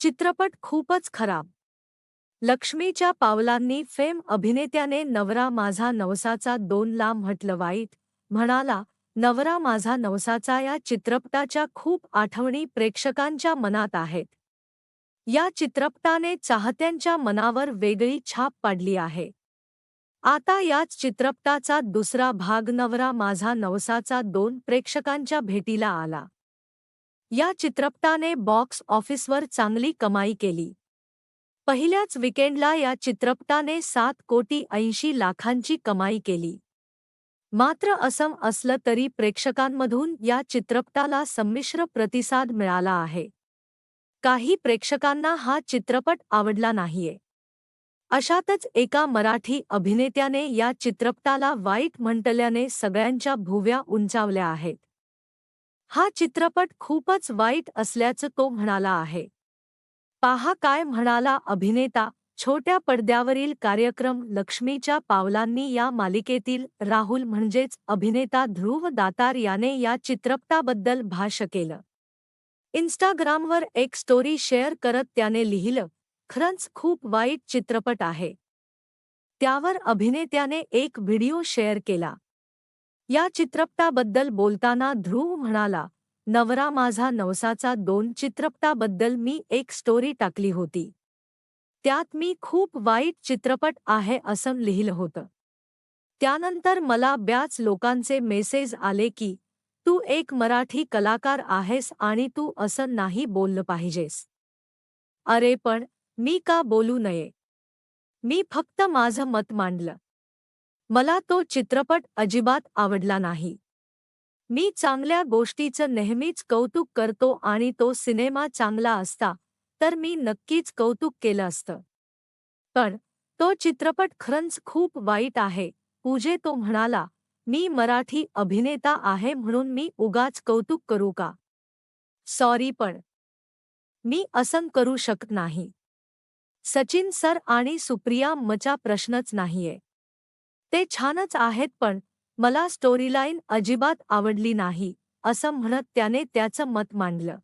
चित्रपट खूपच खराब. लक्ष्मीच्या पावलांनी फेम अभिनेत्याने नवरा माझा नवसाचा दोन लांब म्हटलं वाईट म्हणाला नवरा माझा नवसाचा या चित्रपटाच्या खूप आठवणी प्रेक्षकांच्या मनात आहेत. या चित्रपटाने चाहत्यांच्या मनावर वेगळी छाप पाडली आहे. आता याच चित्रपटाचा दुसरा भाग नवरा माझा नवसाचा दोन प्रेक्षकांच्या भेटीला आला. या चित्रपटाने बॉक्स ऑफिसवर चांगली कमाई केली. पहिल्याच विकेंडला या चित्रपटाने सात कोटी ऐंशी लाखांची कमाई केली. मात्र असं असलं तरी प्रेक्षकांमधून या चित्रपटाला संमिश्र प्रतिसाद मिळाला आहे. काही प्रेक्षकांना हा चित्रपट आवडला नाहीये. अशातच एका मराठी अभिनेत्याने या चित्रपटाला वाईट म्हटल्याने सगळ्यांच्या भुव्या उंचावल्या आहेत. हा चित्रपट खूपच वाईट असल्याचं तो म्हणाला आहे. पाहा काय म्हणाला अभिनेता छोट्या पडद्यावरील कार्यक्रम लक्ष्मीच्या पावलांनी या मालिकेतील राहुल म्हणजेच अभिनेता ध्रुव दातार याने या चित्रपटाबद्दल भाष्य केलं. इन्स्टाग्रामवर एक स्टोरी शेअर करत त्याने लिहिलं खरंच खूप वाईट चित्रपट आहे. त्यावर अभिनेत्याने एक व्हिडिओ शेअर केला. या चित्रपटाबद्दल बोलताना ध्रुव म्हणाला नवरा माझा नवसाचा दोन चित्रपटाबद्दल मी एक स्टोरी टाकली होती. त्यात मी खूप वाईट चित्रपट आहे असं लिहिलं होतं. त्यानंतर मला ब्याच लोकांचे मेसेज आले की तू एक मराठी कलाकार आहेस आणि तू असं नाही बोललं पाहिजेस. अरे पण मी का बोलू नये? मी फक्त माझं मत मांडलं. मला तो चित्रपट अजिबात आवडला नाही. मी चांगल्या गोष्टीचं नेहमीच कौतुक करतो आणि तो सिनेमा चांगला असता तर मी नक्कीच कौतुक केलं असतं. पण तो चित्रपट खरंच खूप वाईट आहे पूजे तो म्हणाला मी मराठी अभिनेता आहे म्हणून मी उगाच कौतुक करू का? सॉरी पण. मी असं करू शकत नाही. सचिन सर आणि सुप्रिया मचा प्रश्नच नाहीये. ते छानच आहेत पण मला स्टोरीलाईन अजिबात आवडली नाही असं म्हणत त्याने त्याचं मत मांडलं.